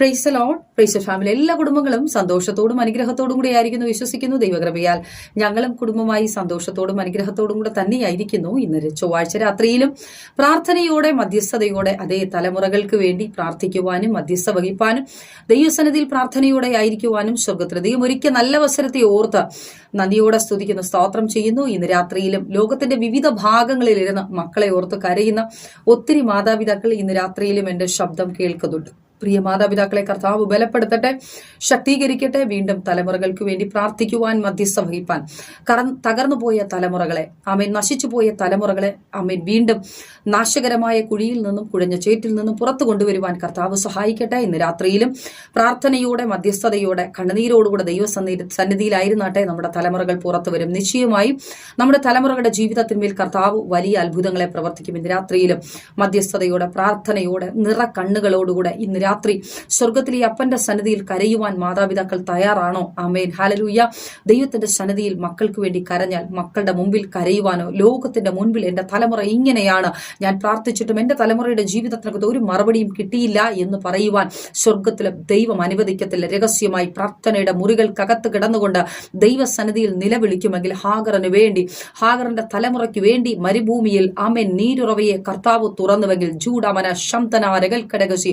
Price load price family എല്ലാ കുടുംബങ്ങളും സന്തോഷത്തോടും അനുഗ്രഹത്തോടും കൂടി ആയിരിക്കുന്നു വിശ്വസിക്കുന്നു ദൈവകൃപയാൽ. ഞങ്ങളും കുടുംബമായി സന്തോഷത്തോടും അനുഗ്രഹത്തോടും കൂടെ തന്നെയായിരിക്കുന്നു. ഇന്ന് ചൊവ്വാഴ്ച രാത്രിയിലും പ്രാർത്ഥനയോടെ മധ്യസ്ഥതയോടെ അതേ തലമുറകൾക്ക് വേണ്ടി പ്രാർത്ഥിക്കുവാനും മധ്യസ്ഥ വഹിപ്പാനും ദൈവസന്നിധിയിൽ പ്രാർത്ഥനയോടെ ആയിരിക്കുവാനും സ്വർഗത്തിൽ ദൈവം ഒരിക്കൽ നല്ല അവസരത്തെ ഓർത്ത് നന്ദിയോടെ സ്തുതിക്കുന്നു സ്തോത്രം ചെയ്യുന്നു. ഇന്ന് രാത്രിയിലും ലോകത്തിന്റെ വിവിധ ഭാഗങ്ങളിലിരുന്ന് മക്കളെ ഓർത്ത് കരയുന്ന ഒത്തിരി മാതാപിതാക്കൾ ഇന്ന് രാത്രിയിലും എന്റെ ശബ്ദം കേൾക്കുന്നുണ്ട്. പ്രിയ മാതാപിതാക്കളെ കർത്താവ് ബലപ്പെടുത്തട്ടെ ശക്തീകരിക്കട്ടെ. വീണ്ടും തലമുറകൾക്ക് വേണ്ടി പ്രാർത്ഥിക്കുവാൻ മധ്യസ്ഥ വഹിപ്പാൻ കറ തകർന്നു പോയ തലമുറകളെ അമേൻ നശിച്ചു പോയ തലമുറകളെ അമേൻ വീണ്ടും നാശകരമായ കുഴിയിൽ നിന്നും കുഴഞ്ഞ ചേറ്റിൽ നിന്നും പുറത്തു കൊണ്ടുവരുവാൻ കർത്താവ് സഹായിക്കട്ടെ. ഇന്ന് രാത്രിയിലും പ്രാർത്ഥനയോടെ മധ്യസ്ഥതയോടെ കണ്ണുനീരോടുകൂടെ ദൈവസന്നി സന്നിധിയിലായിരുന്നാട്ടെ നമ്മുടെ തലമുറകൾ പുറത്തു വരും. നിശ്ചയമായും നമ്മുടെ തലമുറകളുടെ ജീവിതത്തിന്മേൽ കർത്താവ് വലിയ അത്ഭുതങ്ങളെ പ്രവർത്തിക്കും. ഇന്ന് രാത്രിയിലും മധ്യസ്ഥതയോടെ പ്രാർത്ഥനയോടെ നിറ കണ്ണുകളോടുകൂടെ ഇന്ന് രാത്രി സ്വർഗത്തിലെ അപ്പന്റെ സന്നിധിയിൽ കരയുവാൻ മാതാപിതാക്കൾ തയ്യാറാണോ? ആമേൻ. ഹാലലൂയ ദൈവത്തിന്റെ സന്നിധിയിൽ മക്കൾക്ക് വേണ്ടി കരഞ്ഞാൽ മക്കളുടെ മുമ്പിൽ കരയുവാനോ ലോകത്തിന്റെ മുൻപിൽ എന്റെ തലമുറ ഇങ്ങനെയാണ്. ഞാൻ പ്രാർത്ഥിച്ചിട്ടും എന്റെ തലമുറയുടെ ജീവിതത്തിനകത്ത് ഒരു മറുപടിയും കിട്ടിയില്ല എന്ന് പറയുവാൻ സ്വർഗത്തിലെ ദൈവം അനുവദിക്കത്തില്ല. രഹസ്യമായി പ്രാർത്ഥനയുടെ മുറികൾക്കകത്ത് കിടന്നുകൊണ്ട് ദൈവസന്നിധിയിൽ നിലവിളിക്കുമെങ്കിൽ ഹാഗറിന് വേണ്ടി ഹാഗറിന്റെ തലമുറയ്ക്ക് വേണ്ടി മരുഭൂമിയിൽ ആമേൻ നീരുറവയെ കർത്താവ് തുറന്നുവെങ്കിൽ ജൂഡമന ശംതന രകൽക്കടകശി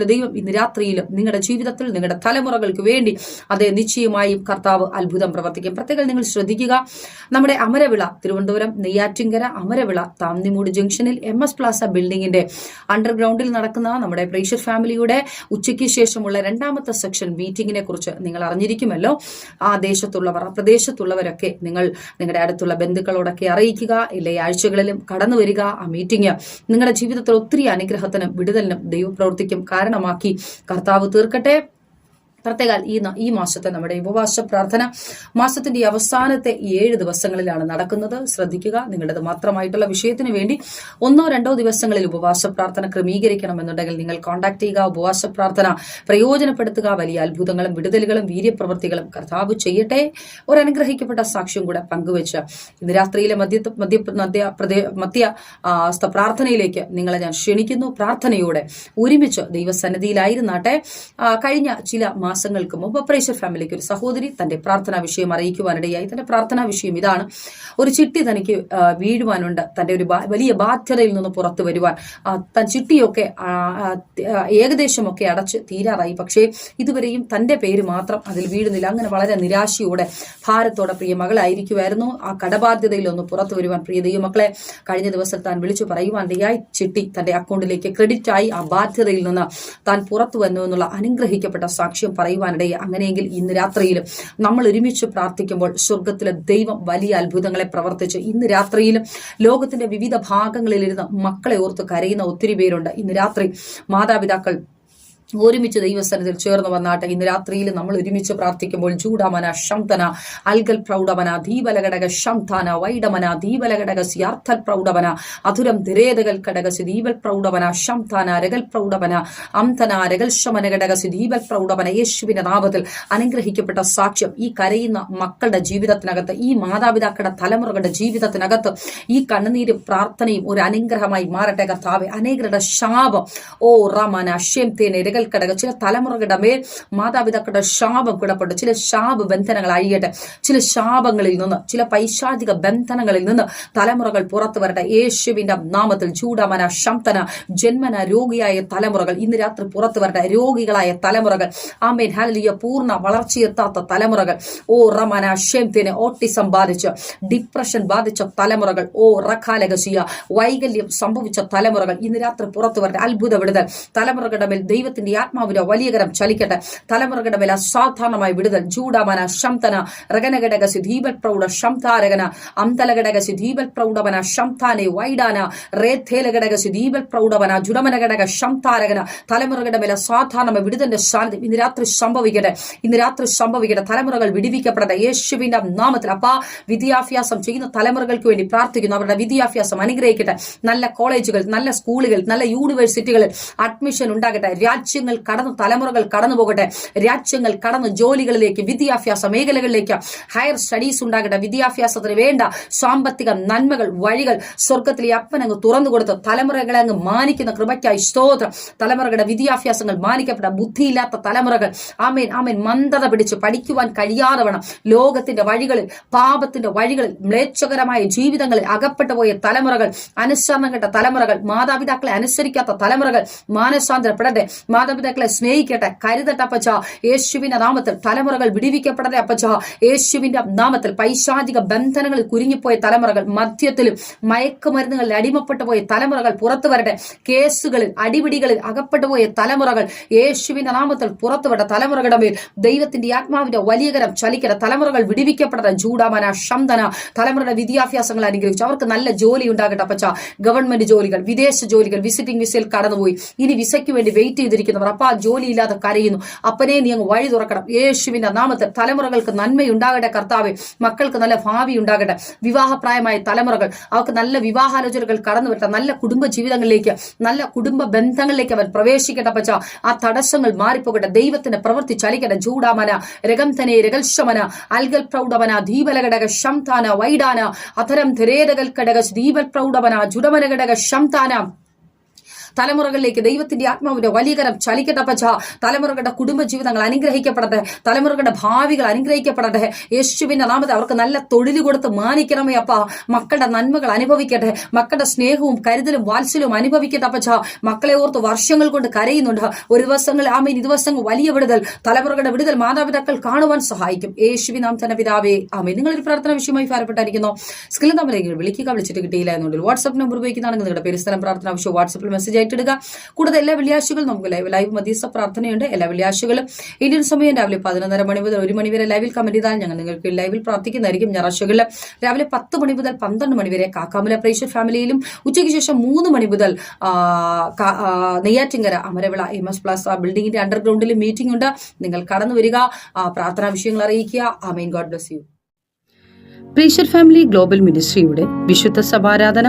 സ്വർഗത്തിലെ ദൈവം ഇന്ന് രാത്രിയിലും നിങ്ങളുടെ ജീവിതത്തിൽ നിങ്ങളുടെ തലമുറകൾക്ക് വേണ്ടി അത് നിശ്ചയമായും കർത്താവ് അത്ഭുതം പ്രവർത്തിക്കും. പ്രത്യേകം നിങ്ങൾ ശ്രദ്ധിക്കുക. നമ്മുടെ അമരവിള തിരുവനന്തപുരം നെയ്യാറ്റിങ്കര അമരവിള താന്നിമൂട് ജംഗ്ഷനിൽ എം എസ് പ്ലാസ ബിൽഡിംഗിന്റെ അണ്ടർഗ്രൗണ്ടിൽ നടക്കുന്ന നമ്മുടെ പ്രേക്ഷർ ഫാമിലിയുടെ ഉച്ചയ്ക്ക് ശേഷമുള്ള രണ്ടാമത്തെ സെക്ഷൻ മീറ്റിംഗിനെ കുറിച്ച് നിങ്ങൾ അറിഞ്ഞിരിക്കുമല്ലോ. ആ ദേശത്തുള്ളവർ ആ പ്രദേശത്തുള്ളവരൊക്കെ നിങ്ങൾ നിങ്ങളുടെ അടുത്തുള്ള ബന്ധുക്കളോടൊക്കെ അറിയിക്കുക. ഇല്ലേ ആഴ്ചകളിലും കടന്നു വരിക ആ മീറ്റിംഗ്. നിങ്ങളുടെ ജീവിതത്തിൽ ഒത്തിരി അനുഗ്രഹത്തിനും വിടുതലിനും ദൈവപ്രവൃത്തിക്കും കാരണമാക്കി കർത്താവ് തീർക്കട്ടെ. പ്രത്യേകാൽ ഈ ഈ മാസത്തെ നമ്മുടെ ഉപവാസ പ്രാർത്ഥന മാസത്തിന്റെ അവസാനത്തെ ഏഴ് ദിവസങ്ങളിലാണ് നടക്കുന്നത്. ശ്രദ്ധിക്കുക നിങ്ങളുടേത് മാത്രമായിട്ടുള്ള വിഷയത്തിന് വേണ്ടി ഒന്നോ രണ്ടോ ദിവസങ്ങളിൽ ഉപവാസ പ്രാർത്ഥന ക്രമീകരിക്കണമെന്നുണ്ടെങ്കിൽ നിങ്ങൾ കോൺടാക്ട് ചെയ്യുക ഉപവാസ പ്രാർത്ഥന പ്രയോജനപ്പെടുത്തുക വലിയ അത്ഭുതങ്ങളും വിടുതലുകളും വീര്യപ്രവൃത്തികളും കർത്താവ് ചെയ്യട്ടെ. ഒരു അനുഗ്രഹിക്കപ്പെട്ട സാക്ഷ്യം കൂടെ പങ്കുവെച്ച് ഇന്ന് രാത്രിയിലെ മധ്യ മധ്യ മധ്യ മധ്യ പ്രാർത്ഥനയിലേക്ക് നിങ്ങളെ ഞാൻ ക്ഷണിക്കുന്നു. പ്രാർത്ഥനയോടെ ഒരുമിച്ച് ദൈവസന്നിധിയിലായിരുന്നാട്ടെ. കഴിഞ്ഞ ചില മാസങ്ങൾക്ക് മുമ്പ് പ്രേഷർ ഫാമിലിക്ക് ഒരു സഹോദരി തന്റെ പ്രാർത്ഥനാ വിഷയം അറിയിക്കുവാനിടയായി. തന്റെ പ്രാർത്ഥനാ വിഷയം ഇതാണ്. ഒരു ചിട്ടി തനിക്ക് വീഴുവാനുണ്ട്. തന്റെ ഒരു വലിയ ബാധ്യതയിൽ നിന്ന് പുറത്തു വരുവാൻ. തൻ ചിട്ടിയൊക്കെ ഏകദേശമൊക്കെ അടച്ച് തീരാറായി. പക്ഷേ ഇതുവരെയും തന്റെ പേര് മാത്രം അതിൽ വീഴുന്നില്ല. അങ്ങനെ വളരെ നിരാശയോടെ ഭാരത്തോടെ പ്രിയ മകളായിരിക്കുമായിരുന്നു ആ കടബാധ്യതയിൽ ഒന്ന് പുറത്തു വരുവാൻ പ്രിയ ദൈവമക്കളെ കഴിഞ്ഞ ദിവസം താൻ വിളിച്ചു പറയുവാൻ ഇടയായി ചിട്ടി തന്റെ അക്കൗണ്ടിലേക്ക് ക്രെഡിറ്റ് ആയി. ആ ബാധ്യതയിൽ നിന്ന് താൻ പുറത്തു വന്നു എന്നുള്ള അനുഗ്രഹിക്കപ്പെട്ട സാക്ഷ്യം പറയുവാനിടയെ അങ്ങനെയെങ്കിൽ ഇന്ന് രാത്രിയിലും നമ്മൾ ഒരുമിച്ച് പ്രാർത്ഥിക്കുമ്പോൾ സ്വർഗത്തിലെ ദൈവം വലിയ അത്ഭുതങ്ങളെ പ്രവർത്തിച്ച്. ഇന്ന് രാത്രിയിലും ലോകത്തിന്റെ വിവിധ ഭാഗങ്ങളിലിരുന്ന് മക്കളെ ഓർത്ത് കരയുന്ന ഒത്തിരി പേരുണ്ട്. ഇന്ന് രാത്രി മാതാപിതാക്കൾ ഒരുമിച്ച് ദൈവസ്ഥാനത്തിൽ ചേർന്ന് വന്നാട്ടെ ഇന്ന് രാത്രിയിൽ നമ്മൾ ഒരുമിച്ച് പ്രാർത്ഥിക്കുമ്പോൾ ചൂടമന ശംതന അൽഗൽ പ്രൗഢമന ദീപലഘടക ശംതാന വൈഡമന ദീപലഘടക സിയാർത്ഥൽ പ്രൗഢമന അധുരം ധിരേതകൽ കടകസി ദീപൽ പ്രൗഢമന ശംതാന രകൽ പ്രൗഢമന അംതന രകൽ ശമന ഘടകസി ദീപൽ പ്രൗഢമന യേശുവിന്റെ നാമത്തിൽ അനുഗ്രഹിക്കപ്പെട്ട സാക്ഷ്യം ഈ കരയുന്ന മക്കളുടെ ജീവിതത്തിനകത്ത് ഈ മാതാപിതാക്കളുടെ തലമുറകളുടെ ജീവിതത്തിനകത്ത് ഈ കണ്ണുനീരും പ്രാർത്ഥനയും ഒരു അനുഗ്രഹമായി മാറട്ടെ കർത്താവെ. അനേകരുടെ ശാപം. ഓ റമന ഷെംതേനെ രകൽ കടക ചില തലമുറകളുടെ മാതാപിതാക്കളുടെ ശാപം കിടപ്പുണ്ട് ചില ശാപ ബന്ധനങ്ങൾ അഴിയട്ടെ. ചില ശാപങ്ങളിൽ നിന്ന് ചില പൈശാചിക ബന്ധനങ്ങളിൽ നിന്ന് തലമുറകൾ പുറത്തു വരട്ടെ. യേശുവിന്റെ നാമത്തിൽ ചൂടമന ശംതന ജന്മന രോഗിയായ തലമുറകൾ ഇന്ന് രാത്രി പുറത്തു വരട്ടെ. രോഗികളായ തലമുറകൾ ആമേൻ ഹാലിയ പൂർണ വളർച്ചയെത്താത്ത തലമുറകൾ. ഓ റമന ഷെംതിന് ഓട്ടിസം ബാധിച്ച് ഡിപ്രഷൻ ബാധിച്ച തലമുറകൾ. ഓ റഖാലകസിയ വൈകല്യം സംഭവിച്ച തലമുറകൾ ഇന്ന് രാത്രി പുറത്തു വരട്ടെ. അത്ഭുത വിടുതൽ. തലമുറകളുടെ മേൽ ദൈവത്തിന്റെ ആത്മാവിന്റെ വലിയകരം ചലിക്കട്ടെ. തലമുറകളുടെ മേൽ അസാധാരണമായ വിടുതൽ. ജൂഡമന ശംതന റഗനഘടകസി ദീപൽ പ്രൗഢ ശംതാരകന അന്തലഘടക ദീപൽ പ്രൗഢവന ശംതാനെ വൈഡാന റേഥേലഘടകസി ദീപൽ പ്രൗഢവന ജുഡമനഘടക ശംതാരകന തലമുറകളുടെ മേൽ അസാധാരണമായ വിടുതന്റെ സാന്നിധ്യം ഇന്ന് രാത്രി സംഭവിക്കട്ടെ. ഇന്ന് രാത്രി സംഭവിക്കട്ടെ. തലമുറകൾ വിടിവിക്കപ്പെടട്ടെ. യേശുവിന്റെ നാമത്തിൽ അപ്പാ വിദ്യാഭ്യാസം ചെയ്യുന്ന തലമുറകൾക്ക് വേണ്ടി പ്രാർത്ഥിക്കുന്നു. അവരുടെ വിദ്യാഭ്യാസം അനുഗ്രഹിക്കട്ടെ. നല്ല കോളേജുകൾ നല്ല സ്കൂളുകൾ നല്ല യൂണിവേഴ്സിറ്റികളിൽ അഡ്മിഷൻ ഉണ്ടാകട്ടെ. രാജ്യ രാജ്യങ്ങൾ കടന്ന് തലമുറകൾ കടന്നു പോകട്ടെ. രാജ്യങ്ങൾ കടന്ന് ജോലികളിലേക്ക് വിദ്യാഭ്യാസ മേഖലകളിലേക്ക് ഹയർ സ്റ്റഡീസ് ഉണ്ടാകട്ടെ. വിദ്യാഭ്യാസത്തിന് വേണ്ട സാമ്പത്തിക നന്മകൾ വഴികൾ സ്വർഗത്തിലെ അപ്പൻ അങ്ങ് തുറന്നു കൊടുത്ത് തലമുറകളെ അങ്ങ് മാനിക്കുന്ന കൃപയ്ക്കായി സ്തോത്രം. തലമുറകളുടെ വിദ്യാഭ്യാസങ്ങൾ മാനിക്കപ്പെട്ട ബുദ്ധിയില്ലാത്ത തലമുറകൾ. ആമേൻ ആമേൻ. മന്ദത പിടിച്ച് പഠിക്കുവാൻ കഴിയാതെ വേണം. ലോകത്തിന്റെ വഴികളിൽ പാപത്തിന്റെ വഴികളിൽ മ്ലേച്ഛകരമായ ജീവിതങ്ങളിൽ അകപ്പെട്ടു പോയ തലമുറകൾ അനുസരണം കെട്ട തലമുറകൾ മാതാപിതാക്കളെ അനുസരിക്കാത്ത തലമുറകൾ മാനസാന്തരപ്പെടട്ടെ. മാതാപിതാക്കളെ സ്നേഹിക്കട്ടെ. കരുതട്ടെ അപ്പച്ച. യേശുവിന്റെ നാമത്തിൽ തലമുറകൾ വിടിവിക്കപ്പെടട്ടെ അപ്പച്ച. യേശുവിന്റെ നാമത്തിൽ പൈശാചിക ബന്ധനങ്ങളിൽ കുരുങ്ങിപ്പോയ തലമുറകൾ മദ്യത്തിലും മയക്കുമരുന്നുകളിൽ അടിമപ്പെട്ടു പോയ തലമുറകൾ പുറത്തു വരട്ടെ. കേസുകളിൽ അടിപിടികളിൽ അകപ്പെട്ടു പോയ തലമുറകൾ യേശുവിന്റെ നാമത്തിൽ പുറത്തു വരട്ടെ. തലമുറകളുടെ മേൽ ദൈവത്തിന്റെ ആത്മാവിന്റെ വലിയകരം ചലിക്കട്ടെ. തലമുറകൾ വിടിവിക്കപ്പെടട്ടെ. ചൂടാമന ശംദന തലമുറയുടെ വിദ്യാഭ്യാസങ്ങൾ അനുഗ്രഹിച്ചു അവർക്ക് നല്ല ജോലി ഉണ്ടാകട്ടെ അപ്പച്ച. ഗവൺമെന്റ് ജോലികൾ വിദേശ ജോലികൾ വിസിറ്റിംഗ് വിസയിൽ കടന്നുപോയി. ഇനി വിസയ്ക്ക് വേണ്ടി വെയിറ്റ് ചെയ്തിരിക്കുന്നവർ അപ്പ ജോലിയില്ലാതെ കരയുന്നു. അപ്പനെ നീ അങ്ങ് വഴി തുറക്കണം. യേശുവിന്റെ നാമത്തിൽ തലമുറകൾക്ക് നന്മയുണ്ടാകട്ടെ കർത്താവെ. മക്കൾക്ക് നല്ല ഭാവി ഉണ്ടാകട്ടെ. വിവാഹപ്രായമായ തലമുറകൾ അവർക്ക് നല്ല വിവാഹാലോചനകൾ കടന്നു വരട്ടെ. നല്ല കുടുംബ ജീവിതങ്ങളിലേക്ക് നല്ല കുടുംബ ബന്ധങ്ങളിലേക്ക് അവൻ പ്രവേശിക്കട്ടെ പച്ച ആ തടസ്സങ്ങൾ മാറിപ്പോകട്ടെ. ദൈവത്തിന്റെ പ്രവൃത്തി ചലിക്കട്ടെ. ചൂടാമന രഗംതനെ രഗൽശമന അൽഗൽ പ്രൗഢമന ദീപലഘടക ശംതാന വൈഡാന അധരം ധരേരകൽ ഘടക ദീപൽ പ്രൗഢമന ജുഡമന ഘടക ശംതാന. തലമുറകളിലേക്ക് ദൈവത്തിന്റെ ആത്മാവിന്റെ വലിയകരം ചലിക്കട്ടെ പച്ച തലമുറകളുടെ കുടുംബജീവിതങ്ങൾ അനുഗ്രഹിക്കപ്പെടട്ടെ. തലമുറകളുടെ ഭാവികൾ അനുഗ്രഹിക്കപ്പെടട്ടെ. യേശുവിന്റെ നാമത്തെ അവർക്ക് നല്ല തൊഴിൽ കൊടുത്ത് മാനിക്കണമേ അപ്പ. മക്കളുടെ നന്മകൾ അനുഭവിക്കട്ടെ. മക്കളുടെ സ്നേഹവും കരുതലും വാത്സല്യവും അനുഭവിക്കട്ടെ അപ്പച്ച. മക്കളെ ഓർത്ത് വർഷങ്ങൾ കൊണ്ട് കരയുന്നുണ്ട്. ഒരു ദിവസങ്ങൾ ആമീൻ ദിവസങ്ങൾ വലിയ വിടുതൽ. തലമുറകളുടെ വിടുതൽ മാതാപിതാക്കൾ കാണുവാൻ സഹായിക്കും. യേശുവി നാം തന്നെ പിതാവേ ആമീൻ. നിങ്ങളൊരു പ്രാർത്ഥന വിഷയമായി ഭാരപ്പെട്ടായിരിക്കുന്നു. സ്കിൽ നമ്മളെങ്കിലും വിളിക്കുക വിളിച്ചിട്ട് കിട്ടിയില്ല എന്നുണ്ടെങ്കിൽ വാട്സ്ആപ്പ് നമ്പർ ഉപയോഗിക്കുന്നതാണെങ്കിൽ നിങ്ങളുടെ പേര് സ്ഥലം പ്രാർത്ഥന ആവശ്യം വാട്സ്ആപ്പിൽ മെസ്സേജ് ആയിട്ടിടുക കൂടാതെ എല്ലാ വെള്ളിയാഴ്ചകളും നമുക്ക് ലൈവ് ലൈവ് മധ്യസ്ഥ പ്രാർത്ഥനയുണ്ട്. എല്ലാ വെള്ളിയാഴ്ചകളും ഇന്ത്യൻ സമയം രാവിലെ പതിനൊന്നര മണി മുതൽ ഒരു മണി വരെ ലൈവിൽ കമന്റ് ചെയ്താൽ ഞങ്ങൾ നിങ്ങൾക്ക് ലൈവിൽ പ്രാർത്ഥിക്കുന്നതായിരിക്കും. ഞായറാഴ്ചകളിൽ രാവിലെ പത്ത് മണി മുതൽ പന്ത്രണ്ട് മണി വരെ കാക്കാമല പ്രേഷർ ഫാമിലിയിലും ഉച്ചയ്ക്ക് ശേഷം മൂന്ന് മണി മുതൽ Neyyattinkara Amaravila M S Plaza ബിൽഡിംഗിന്റെ അണ്ടർഗ്രൗണ്ടിൽ മീറ്റിംഗ് ഉണ്ട്. നിങ്ങൾ കടന്നു വരിക പ്രാർത്ഥനാ വിഷയങ്ങൾ അറിയിക്കുക. ആമീൻ. God bless you pressure family global മിനിസ്ട്രിയുടെ വിശുദ്ധ സഭാരാധന.